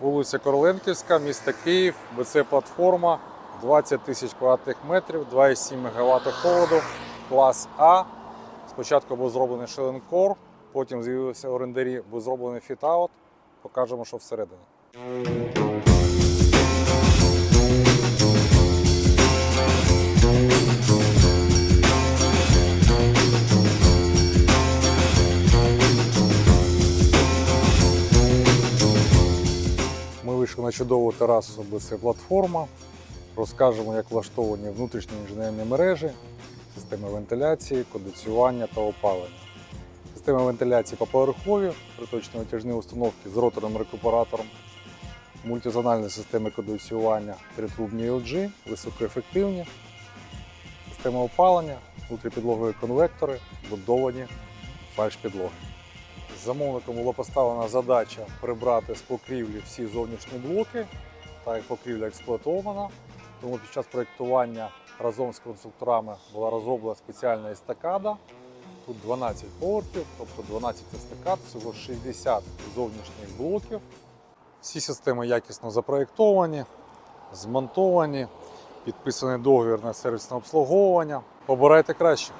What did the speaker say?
вулиця Короленківська, місто Київ, БЦ-платформа, 20 тисяч квадратних метрів, 2,7 МВт холоду, клас А. Спочатку був зроблений шеленкор, потім з'явилися орендарі, був зроблений фітаут. Покажемо, що всередині. Ми вийшли на чудову терасу БЦ платформа. Розкажемо, як влаштовані внутрішні інженерні мережі, системи вентиляції, кондиціювання та опалення. Системи вентиляції поповерхові, приточні витяжні установки з роторним рекуператором, мультизональні системи кондиціювання, тритрубні LG, високоефективні, система опалення, внутріпідлогові конвектори, будовані фальш-підлоги. Замовником була поставлена задача прибрати з покрівлі всі зовнішні блоки, так як покрівля експлуатована. Тому під час проєктування разом з конструкторами була розроблена спеціальна естакада. Тут 12 поверхів, тобто 12 естакад, всього 60 зовнішніх блоків. Всі системи якісно запроєктовані, змонтовані, підписаний договір на сервісне обслуговування. Обирайте краще.